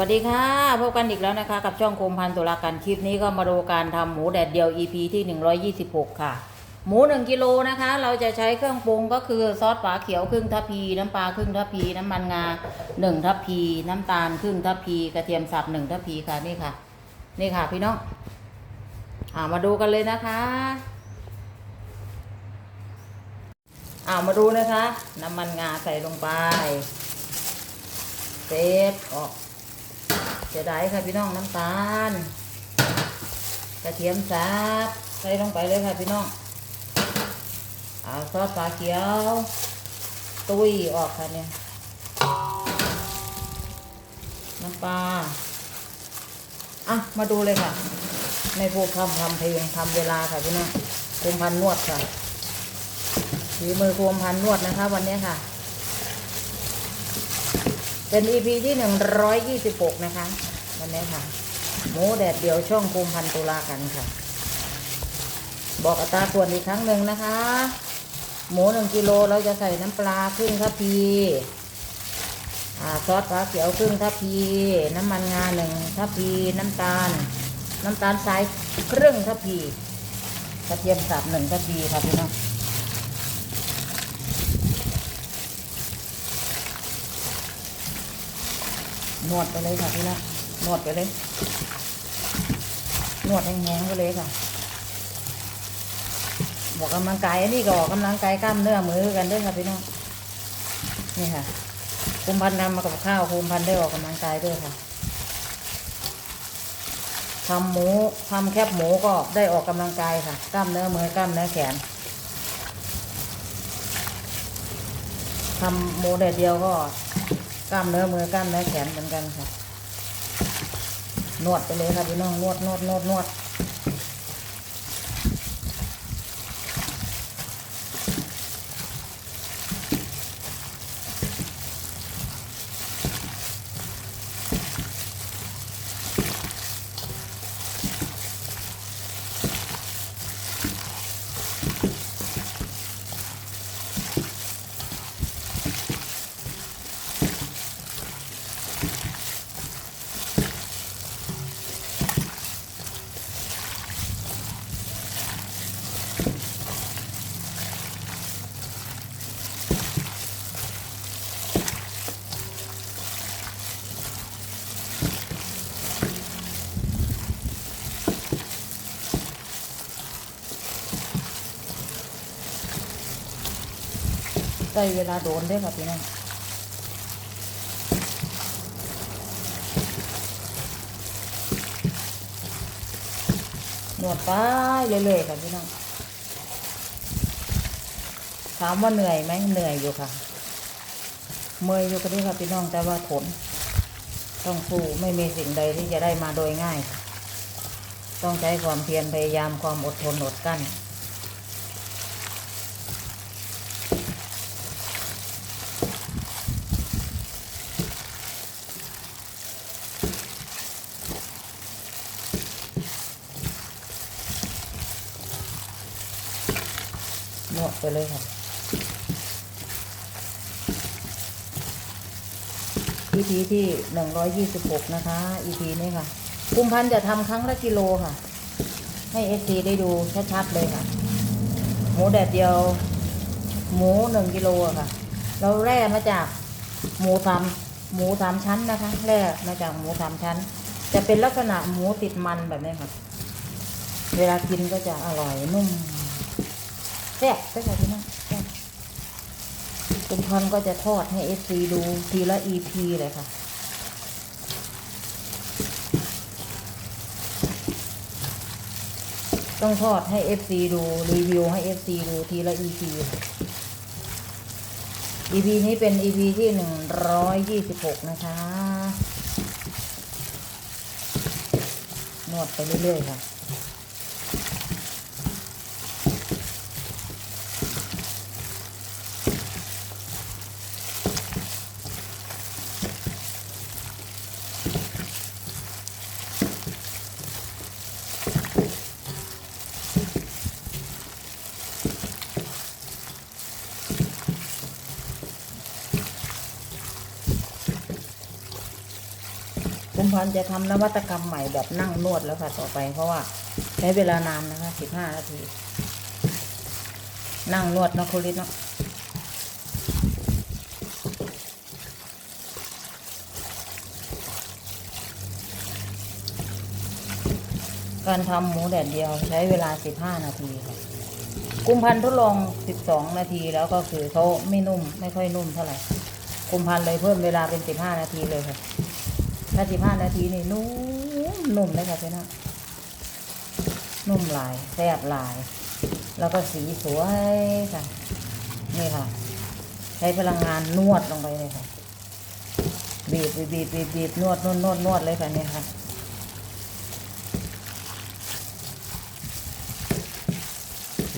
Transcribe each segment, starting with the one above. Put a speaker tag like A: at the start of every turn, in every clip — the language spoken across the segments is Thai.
A: วัสดีค่ะพบกันอีกแล้วนะคะ กับช่องโคมพันตุลากันคลิปนี้ก็มาดูการทำหมูแดดเดียว EP ที่ 126 ค่ะ หมู 1กิโลนะคะ เราจะใช้เครื่องปรุงก็คือซอสฝาเขียวครึ่งทัพพี น้ำปลาครึ่งทัพพี น้ำมันงา1ทัพพี น้ำตาลครึ่งทัพพี กระเทียมสับ1ทัพพีค่ะนี่ค่ะ นี่ค่ะพี่น้องอ่ามาดูกันเลยนะคะอ่ามาดูนะคะ น้ำมันงาใส่ลงไปเสร็จออก เสียดายค่ะพี่น้องน้ำตาลกระเทียมสับใส่ลงไปเลยค่ะพี่น้องเอาซอสปลาเขียว ตุ้ยออกค่ะเนี่ยน้ำปลาอะมาดูเลยค่ะไม่พูดคำทำเพลงทำเวลาค่ะพี่น้องคุมพันนวดค่ะฝีมือคมพันนวดนะคะ วันนี้ค่ะ เป็น EP ที่หนึ่งร้อยยี่สิบหกนะคะ วันนี้ค่ะ หมูแดดเดียวช่องภูมิพันตุลากันค่ะ บอกอัตราส่วนอีกครั้งหนึ่งนะคะ หมูหนึ่งกิโลเราจะใส่น้ำปลาครึ่งทัพพีอซอสปลาเขียวครึ่งทัพพี น้ำมันงาหนึ่งทัพพี น้ำตาล น้ำตาลทรายครึ่งทัพพีกระเทียมสับหนึ่งทัพพีค่ะพี่น้องนวดไปเลยค่ะพี่นะ นวดไปเลย นวดแห้งๆไปเลยค่ะบอกกำลังกายอันนี้ก็ออกกำลังกายกล้ามเนื้อมือกันด้วยค่ะพี่น้องนี่ค่ะภูมิพันธ์นำมากับข้าวภูมิพันธ์ได้ออกกำลังกายด้วยค่ะทำหมูทำแคบหมูก็ได้ออกกำลังกายค่ะ กล้ามเนื้อมือกล้ามเนื้อแขนทำหมูแดดเดียวก็กล้ามเนื้อมือกล้ามเนื้อแขนเหมือนกันค่ะ นวดไปเลยค่ะพี่น้องนวดนวดนวดนวด ได้เวลาโดนด้ค่ะพี่น้องนวดไปเรื่อยๆค่ะพี่น้องถามว่าเหนื่อยไหมเหนื่อยอยู่ค่ะ เมื่อยอยู่ก็ได้ค่ะพี่น้องแต่ว่าทนต้องสู้ไม่มีสิ่งใดที่จะได้มาโดยง่าย ต้องใช้ความเพียรพยายามความอดทนอดกั้น ไปเลยค่ะ EP ที่หนึ่งร้อยยี่สิบหกนะคะ EP นี้ค่ะกุมพันธ์จะทำครั้งละกิโลค่ะ ให้เอซีได้ดูชัดๆเลยค่ะ หมูแดดเดียว หมูหนึ่งกิโลค่ะ เราแร่มาจากหมูสามหมูสามชั้นนะคะแร่มาจากหมูสามชั้น จะเป็นลักษณะหมูติดมันแบบนี้ค่ะ เวลากินก็จะอร่อยนุ่ม แซ่บใช่ไหมพี่น้องแซ่บคุณพรก็จะทอดให้เอฟซีดูทีละอีพีเลยค่ะต้องทอดให้เอฟซีดู รีวิวให้เอฟซีดูทีละอีพีอีพีนี้เป็นอีพีที่หนึ่งร้อยยี่สิบหกนะคะ นวดไปเรื่อยๆค่ะ มพรจะทำนวัตกรรมใหม่แบบนั่งนวดแล้วค่ะต่อไป เพราะว่าใช้เวลานานนะคะสิบห้านาที นั่งนวดนะคุณลินเนาะการทำหมูแดดเดียวใช้เวลา 15 นาทีค่ะกุมพันทดลอง 12 นาทีแล้วก็คือเขาไม่นุ่มไม่ค่อยนุ่มเท่าไหร่กุมพันเลยเพิ่มเวลาเป็น 15 นาทีเลยค่ะ นาทีผ่านนาทีนี่นุ่มนุ่มเลยค่ะพี่น้องนุ่มลายแซ่บลาย แล้วก็สีสวยค่ะ นี่ค่ะ ใช้พลังงานนวดลงไปเลยค่ะบีบบีบบีบบีบนวดนวดนวดนวดเลยค่ะนี่ค่ะ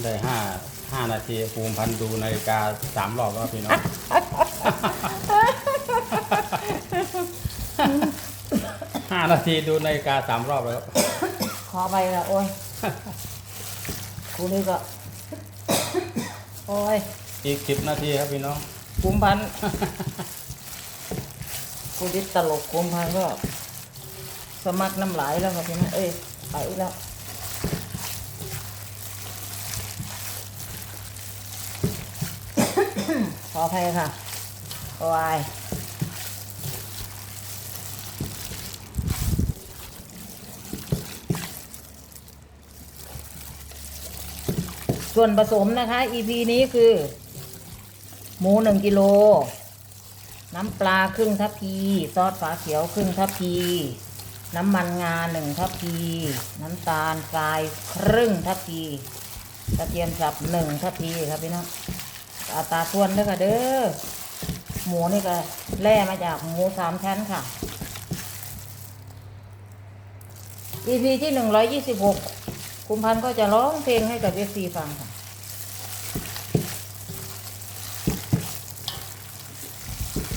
B: ได้ห้าห้านาทีภูมิพันดูนาฬิกาสามรอบแล้วพี่น้อง นาทีดูนาฬิกาสามรอบแล้ว
A: ขอไปละโอ้ยกูนี่ก็ โอ้ย
B: อีกสิบนาทีครับพี่น้อง
A: กุมพันกูดิตลกกุมพันก็ สมัครน้ำไหลแล้วครับพี่น้อง เอ้ยไปแล้วขอไปค่ะโอ้ย ส่วนผสมนะคะ EP นี้คือ หมูหนึ่งกิโล น้ำปลาครึ่งทัพพี ซอสฝาเขียวครึ่งทัพพี น้ำมันงาหนึ่งทัพพี น้ำตาลทรายครึ่งทัพพีกระเทียมสับหนึ่งทัพพีครับพี่น้องอัตาส่วนด้วยค่ะเด้อ หมูนี่ก็แล่มาจากหมูสามชั้นค่ะ EP ที่หนึ่งร้อยยี่สิบหก คุมพันธ์ก็จะร้องเพลงให้กับเอฟซีฟังค่ะ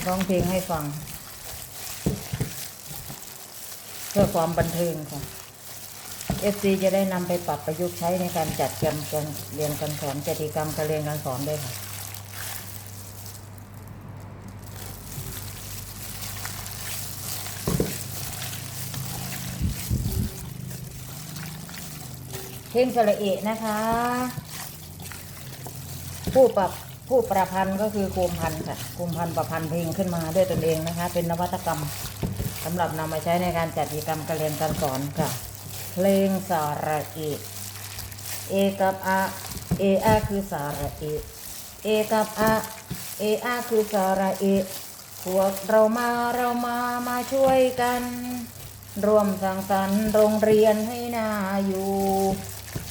A: ร้องเพลงให้ฟัง เพื่อความบันเทิงค่ะเอฟซีจะได้นำไปปรับประยุกต์ใช้ในการจัดการเรียนการสอนจกิจกรรมการเรียนการสอนได้ค่ะ เพลงสระเอะนะคะ ผู้ปรับผู้ประพันธ์ก็คือโคมพันธ์ค่ะโคมพันธ์ประพันธ์เพลงขึ้นมาด้วยตนเองนะคะ เป็นนวัตกรรมสำหรับนำมาใช้ในการจัดกิจกรรมการเรียนการสอนค่ะ เพลงสระเอะเอกับอะเออาคือสระเอะเอกับอะเออาคือสระเอะพวกเรามาเรามามาช่วยกัน ร่วมสร้างสรรค์โรงเรียนให้น่าอยู่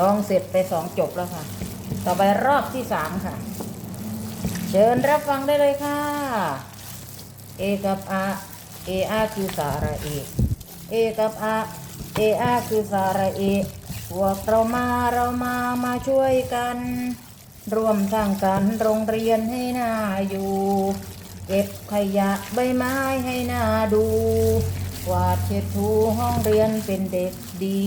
A: ลองเสร็จไปสองจบแล้วค่ะ ต่อไปรอบที่สามค่ะ เชิญรับฟังได้เลยค่ะ เอกับอาเออาคือสาระเอ เอกับอาเออาคือสาระเอ พวกเรามาเรามามาช่วยกัน ร่วมสร้างสรรค์โรงเรียนให้น่าอยู่ เก็บขยะใบไม้ให้น่าดูกวาดเช็ดถูห้องเรียนเป็นเด็กดี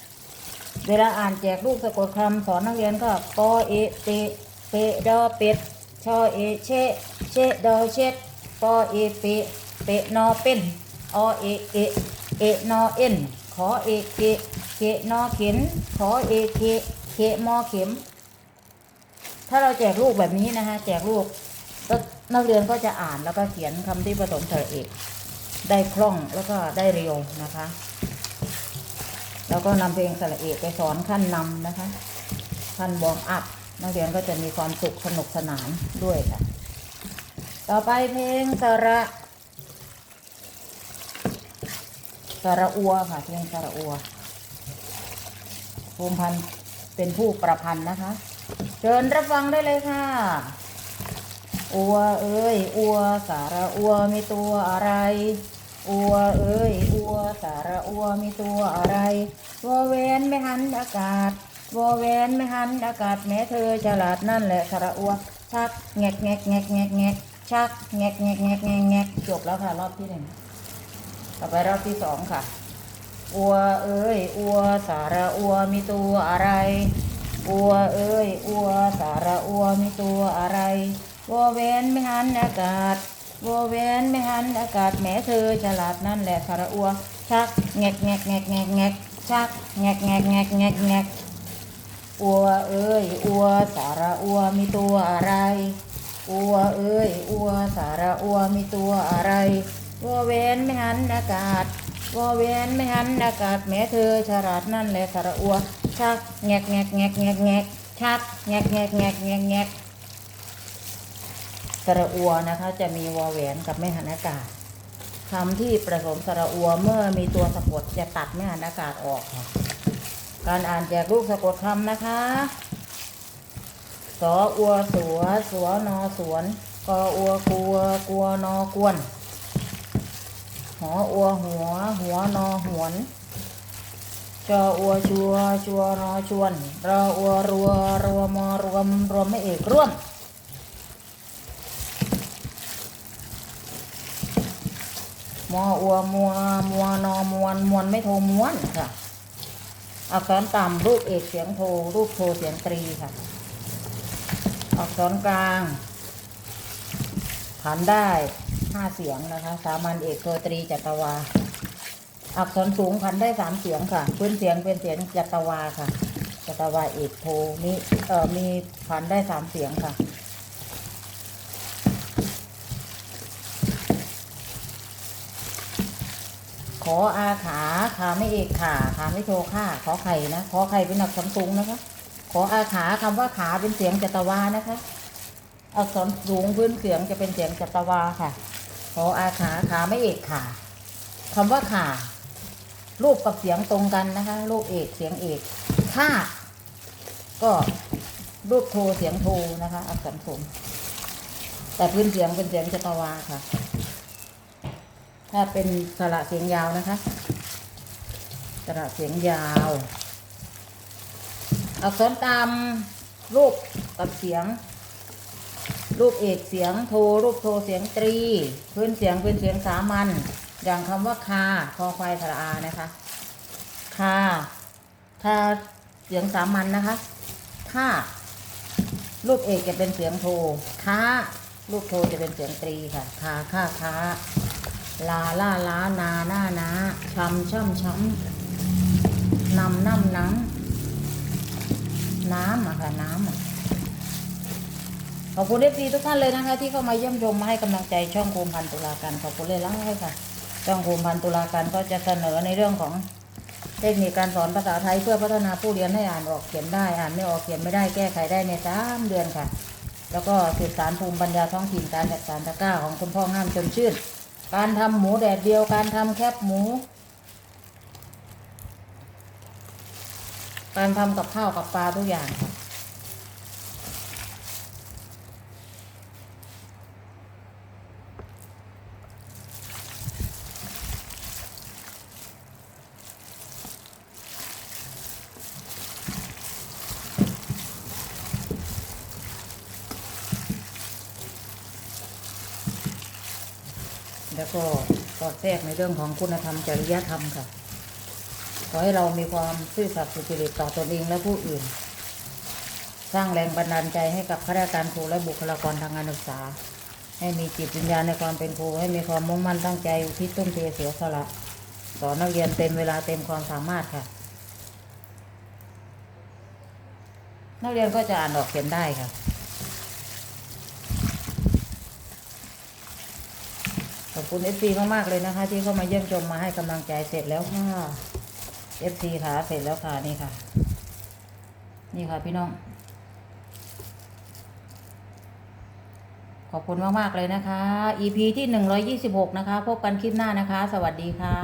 A: เวลาอ่านแจกลูกสะกดคำสอนนักเรียนก็ปอเอเปเปดอเป็ดชอเอเชเชดอเช็ดปอเอเปเปนอเป็นอเอเอเอนอเอ็นขอเอเกเกนอเข็นขอเอเคเคมอเข็ม ถ้าเราแจกลูกแบบนี้นะคะแจกลูกก็นักเรียนก็จะอ่านแล้วก็เขียนคำที่ผสมสระเอกได้คล่องแล้วก็ได้เร็วนะคะ แล้วก็นำเพลงสระเอกไปสอนขั้นนำนะคะขั้นบอมอัพนักเรียนก็จะมีความสุขสนุกสนานด้วยค่ะ ต่อไปเพลงสระสระอัวค่ะเพลงสระอัวภูมิพันธ์เป็นผู้ประพันธ์นะคะ เชิญรับฟังได้เลยค่ะ อัวเอ้ย อัวสาระอัวมีตัวอะไร อัวเอ้ยอัวสาระอัวมีตัวอะไรวอแวนไม่หันอากาศวอแวนไม่หันอากาศแม้เธอฉลาดนั่นแหละสาระอัวชักแงกแงกแงกแงกแงกชักแงกแงกแงกแงกแงกจบแล้วค่ะ รอบที่หนึ่งต่อไปรอบที่สองค่ะ อัวเอ้ยอัวสาระอัวมีตัวอะไร อัวเอ้ยอัวสาระอัวมีตัวอะไรวอแวนไม่หันอากาศ วอแวนไม่หันอากาศแหม้เธอฉลาดนั่นแหละสาระอัว ชักแงกแงกแงกแงกแงกชักแงกแงกแงกแงกแงกอัวเอ้ยอัวสาระอัวมีตัวอะไรอัวเอ้ยอัวสาระอัวมีตัวอะไรวอแวนไม่หันอากาศวอแวนไม่หันอากาศแม้เธอฉลาดนั่นแหละสาระอัวชักแงกแงกแงกแงกแงกชักแงกแงกแงกแงกแงก ระอัวนะคะ จะมีวอแหวนกับไม่หันอากาศคำที่ผสมสระอัวเมื่อมีตัวสะกดจะตัดไม่หันอากาศออกค่ะ การอ่านแจกลูกสะกดคำนะคะสออัวสัวสัวนอสวนกออัวกลัวกลัวนอกวนหออัวหัว หัวนอหวนชออัวชัวชัวนอชวนรออัวรัวรัวมอรวมรวมไม่เอกร่วม มออัวมัวมัวนอมวนมวนไม่โทม้วนค่ะอักษรต่ำรูปเอกเสียงโท รูปโทเสียงตรีค่ะ อักษรกลางผันได้ห้าเสียงนะคะ สามัญเอกโทตรีจัตวา อักษรสูงพันได้สามเสียงค่ะ พื้นเสียงเป็นเสียงจัตวาค่ะจัตวาเอกโทมีเอ่อมีพันได้สามเสียงค่ะ ขออาขาขาไม่เอกขาขาไม่โทค่าขอไข่นะขอไข่เป็นอักษรสูงนะคะ ขออาขาคำว่าขาเป็นเสียงจัตวานะคะอักษรสูงพื้นเสียงจะเป็นเสียงจัตวาค่ะ ขออาขาขาไม่เอกขาคำว่าขารูปกับเสียงตรงกันนะคะ รูปเอกเสียงเอกค่าก็รูปโทเสียงโทนะคะ อักษรสูงแต่พื้นเสียงเป็นเสียงจัตวาค่ะ ถ้าเป็นสระเสียงยาวนะคะ สระเสียงยาว อักษรตามรูปกับเสียง รูปเอกเสียงโทรูปโทเสียงตรี พื้นเสียงเป็นเสียงสามัญอย่างคำว่าคาคอควายสระอานะคะคาคาเสียงสามัญนะคะค่ารูปเอกจะเป็นเสียงโทค้ารูปโทจะเป็นเสียงตรีค่ะคาค่าค้า ลาล่าล้านาหน้านาช้ำช่ำช้ำนำน้ำน้ำน้ำอะค่ะน้ำอะขอบคุณเอฟซีทุกท่านเลยนะคะ ที่เข้ามาเยี่ยมชมมาให้กำลังใจช่องโคมพันตุลาการขอบคุณเลยล่ะค่ะ ช่องโคมพันตุลาการก็จะเสนอในเรื่องของเทคนิคการสอนภาษาไทยเพื่อพัฒนาผู้เรียนให้อ่านออกเขียนได้อ่านไม่ออกเขียนไม่ได้แก้ไขได้ในสามเดือนค่ะ แล้วก็สืบสารภูมิปัญญาท้องถิ่นการจัดสารตะกร้าของคุณพ่อห้ามจนชื่น การทำหมูแดดเดียวการทำแคบหมู การทำกับข้าวกับปลาทุกอย่างค่ะ แล้วก็สอดแทรกในเรื่องของคุณธรรมจริยธรรมค่ะ ขอให้เรามีความซื่อสัตย์สุจริตต่อตนเองและผู้อื่น สร้างแรงบันดาลใจให้กับข้าราชการครูและบุคลากรทางการศึกษา ให้มีจิตวิญญาณในความเป็นครูให้มีความมุ่งมั่นตั้งใจที่ต้นเทเสียสละสอนนักเรียนเต็มเวลาเต็มความสามารถค่ะ นักเรียนก็จะอ่านออกเขียนได้ค่ะ ขอบคุณเอฟซีมากๆเลยนะคะ ที่เข้ามาเยี่ยมชมมาให้กำลังใจเสร็จแล้วค่ะเอฟซีค่ะเสร็จแล้วค่ะนี่ค่ะ นี่ค่ะพี่น้อง ขอบคุณมากๆเลยนะคะ EP ที่ 126 นะคะ พบกันคลิปหน้านะคะ สวัสดีค่ะ